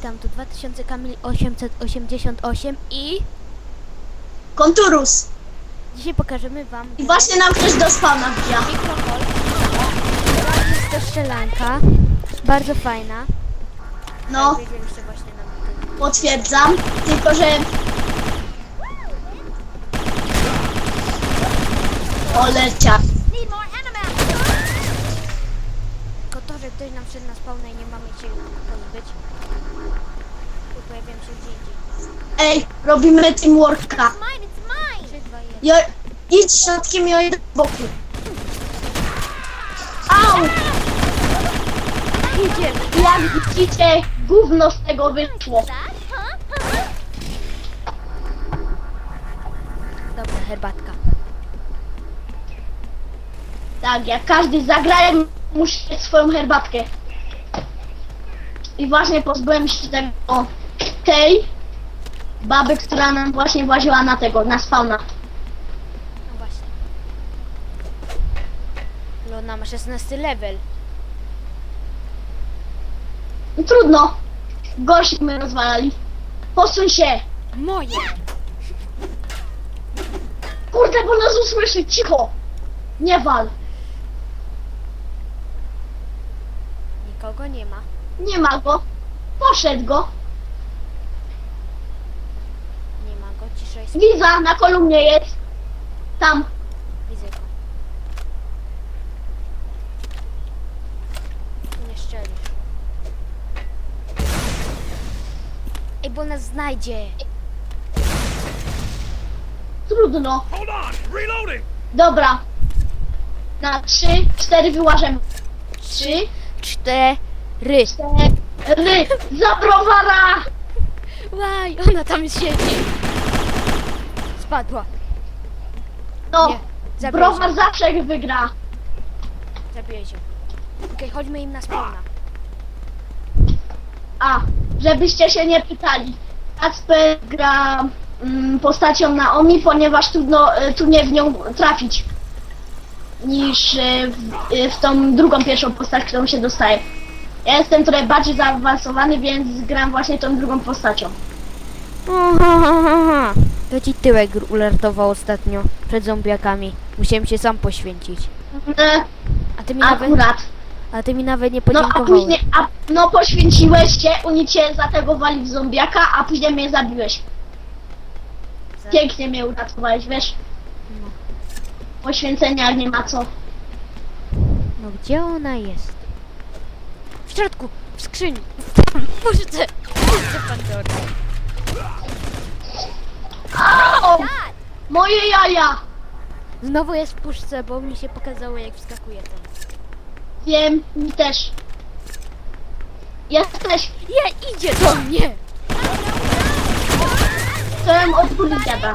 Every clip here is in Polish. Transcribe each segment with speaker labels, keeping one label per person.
Speaker 1: witam, tu 2000 Kamil 888 i
Speaker 2: Konturus.
Speaker 1: dzisiaj pokażemy wam
Speaker 2: I właśnie nam ktoś do spawna wbija.
Speaker 1: mikrofon. Jest to strzelanka, bardzo fajna.
Speaker 2: No,
Speaker 1: na
Speaker 2: potwierdzam. Tylko, że...
Speaker 1: To, że ktoś nam wszedł na spawna i nie mamy się pozbyć.
Speaker 2: Ej, robimy teamworka.
Speaker 1: 3, 2, 1.
Speaker 2: Jo, idź środkiem i do boku. Au!
Speaker 1: Idziemy.
Speaker 2: Jak widzicie, gówno z tego wyszło.
Speaker 1: Dobra, herbatka.
Speaker 2: Tak, jak każdy zagraje, musi mieć swoją herbatkę. I właśnie pozbyłem się tego, tej baby, która nam właśnie właziła na tego, na spawna.
Speaker 1: No właśnie. Lona ma 16 level.
Speaker 2: No, trudno. Gorszych my rozwalali. Posuń się.
Speaker 1: Moje!
Speaker 2: Kurde, bo nas usłyszy. Cicho. Nie wal.
Speaker 1: Nikogo nie ma.
Speaker 2: Nie ma go. Poszedł go.
Speaker 1: Nie ma go, cisza jest.
Speaker 2: Wiza na kolumnie jest. Tam.
Speaker 1: Widzę go. Nie szczelisz. Ej, bo nas znajdzie.
Speaker 2: Trudno.
Speaker 3: Hold on, reloading.
Speaker 2: Dobra. Na trzy, cztery wyłażemy. Trzy,
Speaker 1: Cztery.
Speaker 2: Cztery. Za browara.
Speaker 1: Łaj, ona tam siedzi. Spadła.
Speaker 2: No.
Speaker 1: Nie, zabiję
Speaker 2: Browar zawsze wygra.
Speaker 1: Zabiję się. Okej, chodźmy im na spawna.
Speaker 2: A, żebyście się nie pytali. Kacper gra mm, postacią Naomi, ponieważ trudno, y, trudniej w nią trafić niż y, w, y, w tą drugą pierwszą postać, którą się dostaje. Ja jestem trochę bardziej zaawansowany, więc gram właśnie tą drugą postacią.
Speaker 1: Aha, To ci tyłek ulertował ostatnio przed zombiakami. Musiałem się sam poświęcić.
Speaker 2: E,
Speaker 1: A ty mi nawet,
Speaker 2: akurat.
Speaker 1: a ty mi nawet nie
Speaker 2: No a
Speaker 1: podziękowałeś.
Speaker 2: później, a, no poświęciłeś się, oni cię zategowali w zombiaka, a później mnie zabiłeś.
Speaker 1: Za-
Speaker 2: Pięknie mnie uratowałeś, wiesz?
Speaker 1: No.
Speaker 2: Poświęcenia nie ma co.
Speaker 1: No gdzie ona jest? W środku, w skrzyni. Tam, puszczę, puszczę Pandorę.
Speaker 2: Au! Moje jaja!
Speaker 1: Znowu jest w puszce, bo mi się pokazało jak wskakuje tam.
Speaker 2: Wiem, mi też. Jesteś,
Speaker 1: Je, idzie do mnie!
Speaker 2: chciałem odpłyć dziada.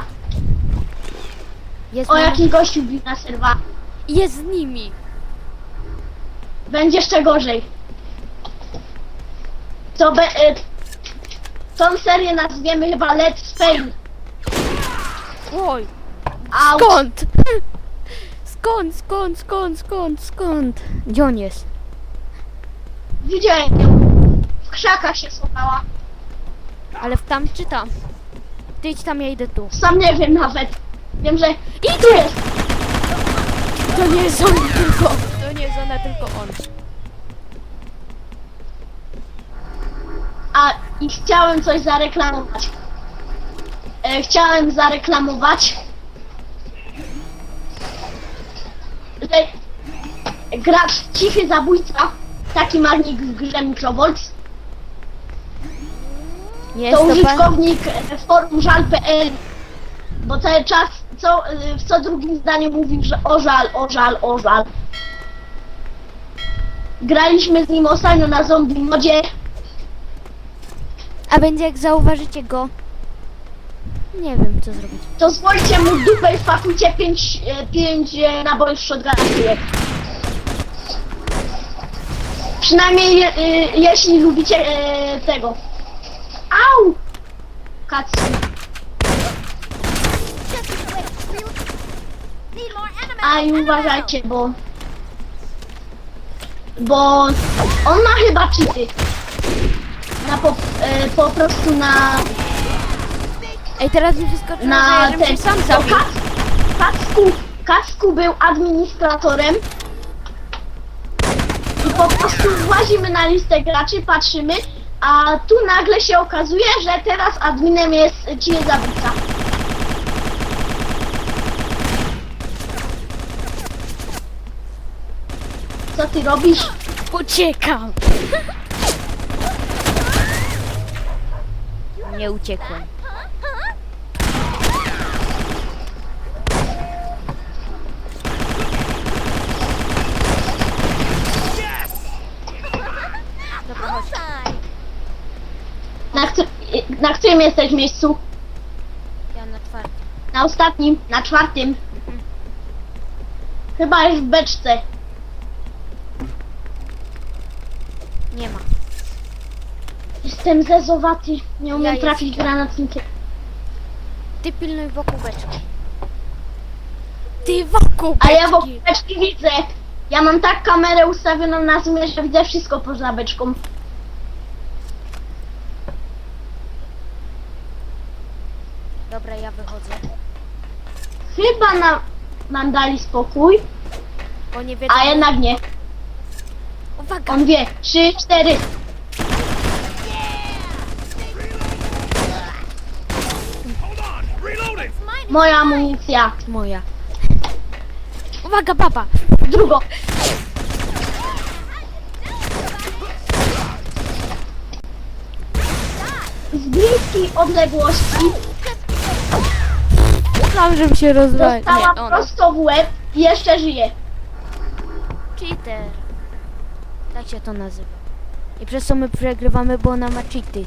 Speaker 1: Jest,
Speaker 2: O,
Speaker 1: na-
Speaker 2: jaki gościu bił na serwa.
Speaker 1: jest z nimi.
Speaker 2: Będzie jeszcze gorzej. To be... Y, tą serię nazwiemy chyba Let's Fail.
Speaker 1: Oj, skąd? Skąd, skąd, skąd, skąd, skąd? Gdzie on jest?
Speaker 2: Widziałem ją. W krzakach się schowała.
Speaker 1: Ale w tam czy tam? Ty idź tam, ja idę tu.
Speaker 2: Sam nie wiem nawet. Wiem, że...
Speaker 1: I
Speaker 2: Tu jest!
Speaker 1: To nie jest on tylko. To nie jest ona, tylko on.
Speaker 2: A i chciałem coś zareklamować. E, chciałem zareklamować, że gracz Cichy Zabójca, taki ma nick w grze Microvolts,
Speaker 1: Jest
Speaker 2: to
Speaker 1: to pan...
Speaker 2: użytkownik e, forum żal.pl, bo cały czas co, e, w co drugim zdaniu mówił, że o żal, o żal, o żal. Graliśmy z nim ostatnio na zombie modzie,
Speaker 1: A będzie jak zauważycie go... Nie wiem, co zrobić.
Speaker 2: to zwolcie mu dupę i wpakujcie 5 pięć e, nabojów shotguna tyłek. Przynajmniej e, jeśli lubicie e, tego. Au! Katsu. A i uważajcie, bo... Bo on ma chyba cheaty. Na po, e, po prostu na,
Speaker 1: Ej, teraz mi wyskoczyło,
Speaker 2: na
Speaker 1: że ja
Speaker 2: ten,
Speaker 1: się sam zabił.
Speaker 2: Kac- Kacku, Kacku był administratorem i po prostu włazimy na listę graczy, patrzymy, a tu nagle się okazuje, że teraz adminem jest ci zabójca. Co ty robisz?
Speaker 1: Uciekam! Nie uciekłem. Dobra, chodź.
Speaker 2: Na, któ- na którym jesteś miejscu?
Speaker 1: Ja na czwartym.
Speaker 2: Na ostatnim, na czwartym. Chyba jest w beczce.
Speaker 1: Nie ma.
Speaker 2: Jestem zezowaty. Nie umiem
Speaker 1: Ja
Speaker 2: trafić
Speaker 1: jestem.
Speaker 2: granatnikiem.
Speaker 1: Ty pilnuj wokół beczki. Ty wokół
Speaker 2: A
Speaker 1: beczki!
Speaker 2: ja wokół beczki widzę. Ja mam tak kamerę ustawioną na zoomie, że widzę wszystko poza beczką.
Speaker 1: Dobra, ja wychodzę.
Speaker 2: Chyba na, nam dali spokój,
Speaker 1: Bo nie wiedzą...
Speaker 2: a jednak nie.
Speaker 1: Uwaga!
Speaker 2: On wie. Trzy, cztery.
Speaker 3: Hold on! Reloading!
Speaker 2: Moja amunicja.
Speaker 1: Moja. Uwaga, baba!
Speaker 2: Drugo. Z bliskiej odległości
Speaker 1: Myślałam, żebym się rozwalił.
Speaker 2: dostała
Speaker 1: Nie, ona.
Speaker 2: prosto w łeb i jeszcze żyje.
Speaker 1: Cheater. Tak się to nazywa. I przez co my przegrywamy, bo ona ma cheaty.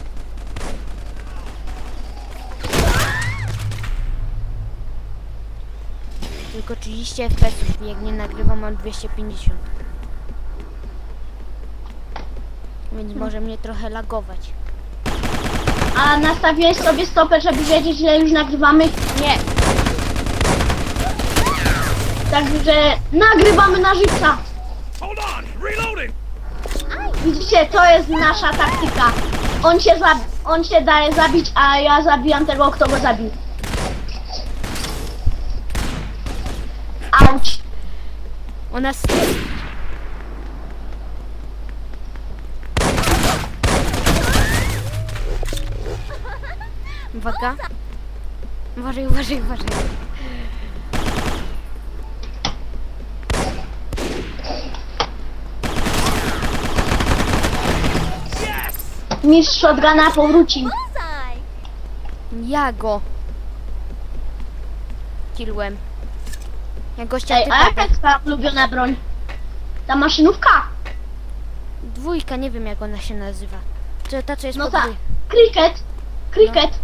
Speaker 1: Tylko 30 fps, jak nie nagrywam mam 250. Więc może mnie trochę lagować.
Speaker 2: A nastawiłeś sobie stopę, żeby wiedzieć, ile już nagrywamy?
Speaker 1: Nie,
Speaker 2: Także nagrywamy na żywca.
Speaker 3: Hold on! Reloading!
Speaker 2: Widzicie, to jest nasza taktyka. On się, on się daje zabić, a ja zabijam tego, kto go zabił. Auć.
Speaker 1: ona... s- Uwaga. Uważaj, uważaj, uważaj.
Speaker 2: Mistrz shotguna powrócił.
Speaker 1: Ja go. Kilłem. Ja gościa
Speaker 2: Ej, a jaka jest twoja ulubiona broń? Ta maszynówka?
Speaker 1: Dwójka, nie wiem jak ona się nazywa. To ta co jest
Speaker 2: No
Speaker 1: pod dwój-
Speaker 2: Cricket. Cricket.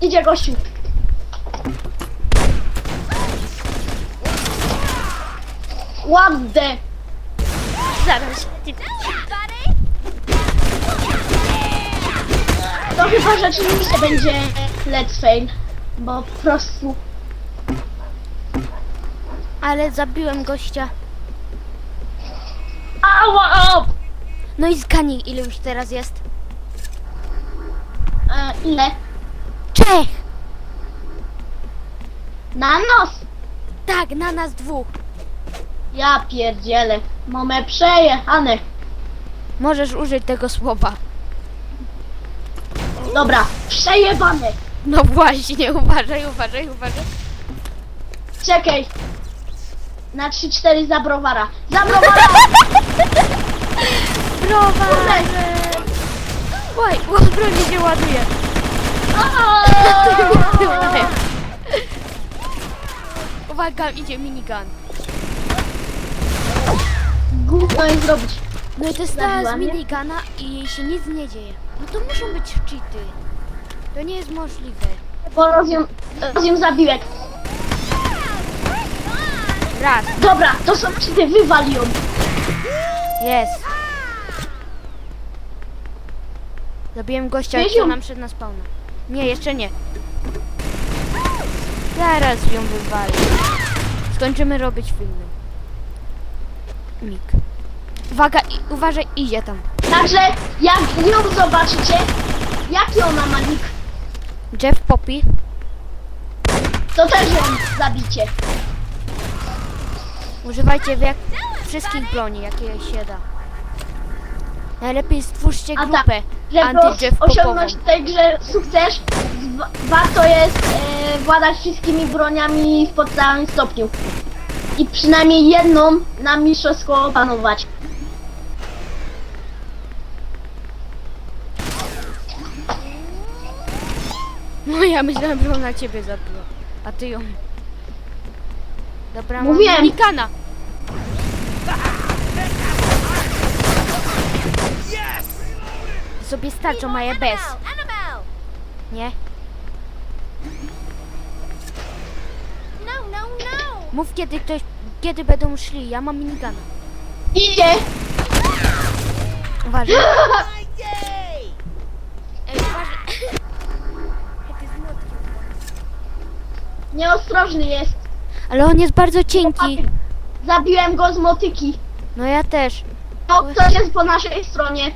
Speaker 2: Idzie gościu. The...
Speaker 1: Zaraz. Ty...
Speaker 2: To chyba rzeczywiście będzie let's fail. Bo po prostu...
Speaker 1: Ale zabiłem gościa.
Speaker 2: Ała!
Speaker 1: No i zgani ile już teraz jest?
Speaker 2: E, ile?
Speaker 1: Czech!
Speaker 2: Na nos!
Speaker 1: Tak, na nas dwóch.
Speaker 2: Ja pierdzielę. Mamy przejechane.
Speaker 1: Możesz użyć tego słowa.
Speaker 2: Dobra, przejebane.
Speaker 1: No właśnie, uważaj, uważaj, uważaj.
Speaker 2: Czekaj. Na 3-4 za browara. Za browara!
Speaker 1: Browarze! Oj, broń się ładuje. Uwaga, idzie minigun.
Speaker 2: Gówno im zrobić.
Speaker 1: No i to jest ta
Speaker 2: Zabiła
Speaker 1: z
Speaker 2: mnie?
Speaker 1: minigana i jej się nic nie dzieje. No to muszą być cheaty. To nie jest możliwe.
Speaker 2: Bo rozją, rozją zabiłek.
Speaker 1: Raz,
Speaker 2: Dobra, to są cheaty, wywal ją.
Speaker 1: jest. Zabiłem gościa,
Speaker 2: Weź
Speaker 1: co
Speaker 2: ją.
Speaker 1: nam przed nas spawna. Nie, jeszcze nie. Zaraz ją wywalę. Skończymy robić filmy. Mik. Uwaga, i, uważaj, idzie tam.
Speaker 2: Także jak ją zobaczycie, jaki ona ma nick,
Speaker 1: Jeff Poppy.
Speaker 2: to też ją zabicie.
Speaker 1: Używajcie jak wszystkich broni, jakie się da. Najlepiej stwórzcie
Speaker 2: A tak,
Speaker 1: grupę
Speaker 2: żeby
Speaker 1: anty-Jeff Popową.
Speaker 2: osiągnąć w tej grze sukces, wa- warto jest e, władać wszystkimi broniami w podstawowym stopniu. I przynajmniej jedną na mistrzostwo opanować.
Speaker 1: No ja myślałem, że ona ciebie zabiła. A ty ją. Dobra,
Speaker 2: Mówiłem.
Speaker 1: mam Mikana. Sobie starczą, ja bez. Nie? Mów kiedy ktoś, kiedy będą szli, ja mam minigana.
Speaker 2: Idzie!
Speaker 1: Uważaj. Ej, uważaj.
Speaker 2: Nieostrożny jest.
Speaker 1: Ale on jest bardzo cienki.
Speaker 2: Zabiłem go z motyki.
Speaker 1: No ja też.
Speaker 2: No, ktoś jest po naszej stronie.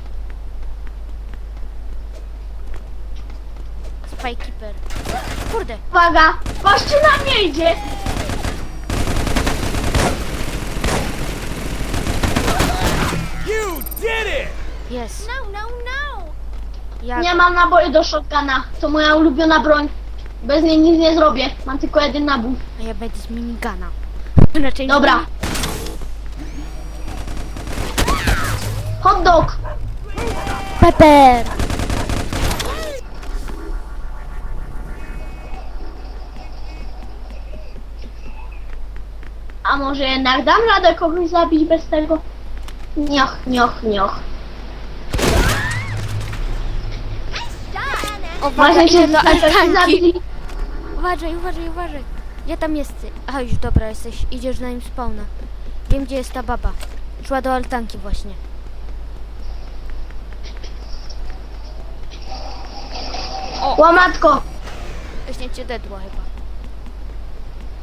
Speaker 1: Spykeeper. Kurde.
Speaker 2: Uwaga! Gościu na mnie idzie!
Speaker 3: You did it!
Speaker 1: Jest.
Speaker 4: No, no, no!
Speaker 1: Ja
Speaker 2: Nie mam naboju do shotguna. To moja ulubiona broń. Bez niej nic nie zrobię. Mam tylko jeden nabój.
Speaker 1: A ja będę z minigana. Raczej nie-
Speaker 2: Dobra. Hot dog!
Speaker 1: Pepper.
Speaker 2: A może jednak dam radę kogoś zabić bez tego? Nioch, nioch, nioch. Właśnie się
Speaker 1: do
Speaker 2: snajperzy
Speaker 1: altanki.
Speaker 2: zabili.
Speaker 1: Uważaj, uważaj, uważaj. Ja tam jest. A już dobra jesteś. Idziesz na nim spawna. Wiem gdzie jest ta baba. Szła do altanki właśnie.
Speaker 2: Łamatko!
Speaker 1: Właśnie cię dedła chyba.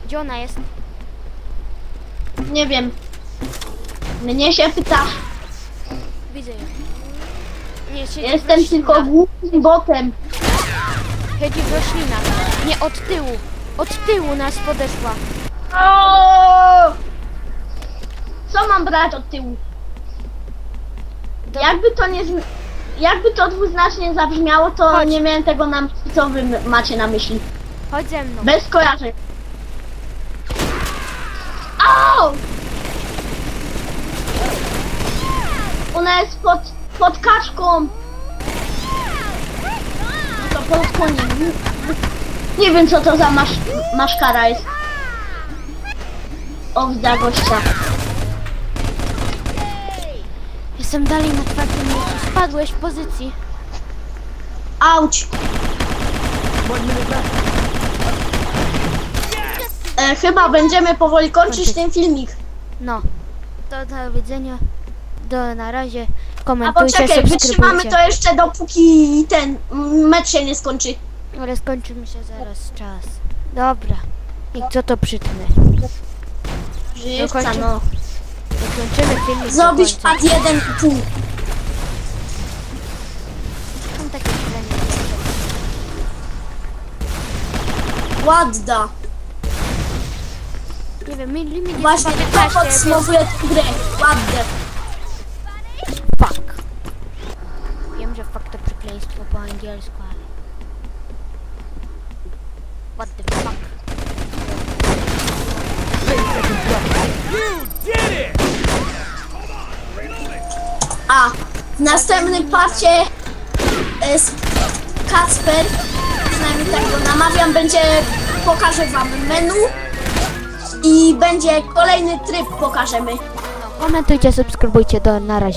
Speaker 1: Gdzie ona jest?
Speaker 2: Nie wiem. Mnie się pytasz.
Speaker 1: Widzę ją. Nie, siedzi w
Speaker 2: Jestem tylko
Speaker 1: roślinach.
Speaker 2: głupim botem.
Speaker 1: Siedzi w roślinach. Nie, od tyłu. Od tyłu nas podeszła.
Speaker 2: O! Co mam brać od tyłu?
Speaker 1: Do-
Speaker 2: Jakby to nie... zm- Jakby to dwuznacznie zabrzmiało, to
Speaker 1: Chodź.
Speaker 2: nie miałem tego na myśli, co wy macie na myśli.
Speaker 1: Chodź ze mną.
Speaker 2: Bez kojarzeń. Au! Ona jest pod, pod kaczką. No to pod koniem. Nie wiem co to za masz, maszkara jest. O, gościa.
Speaker 1: Jestem dalej na czwartym miejscu. Spadłeś w pozycji.
Speaker 2: Auć. E, chyba będziemy powoli kończyć ten filmik.
Speaker 1: No. To do widzenia. Do na razie.
Speaker 2: A
Speaker 1: Komentujcie,
Speaker 2: poczekaj, wytrzymamy
Speaker 1: subskrybujcie.
Speaker 2: to jeszcze dopóki ten mecz się nie skończy.
Speaker 1: Ale skończymy się zaraz czas. Dobra. I co to przytnę?
Speaker 2: Żywca,
Speaker 1: Dokończy-
Speaker 2: no.
Speaker 1: Dokończymy filmik
Speaker 2: Zrobić
Speaker 1: do końca.
Speaker 2: pad jeden i pół.
Speaker 1: Mam takie zdanie.
Speaker 2: Ładda.
Speaker 1: Nie wiem, mi limit jest
Speaker 2: Właśnie
Speaker 1: chyba
Speaker 2: to
Speaker 1: 15,
Speaker 2: podsumowuje tę grę. Ładne.
Speaker 1: fuck. Wiem, że fuck to przekleństwo po angielsku, ale... What the fuck?
Speaker 2: A w następnym parcie e, z Kacper, przynajmniej tak go namawiam, będzie pokażę wam menu i będzie kolejny tryb pokażemy.
Speaker 1: Komentujcie, subskrybujcie, do na razie.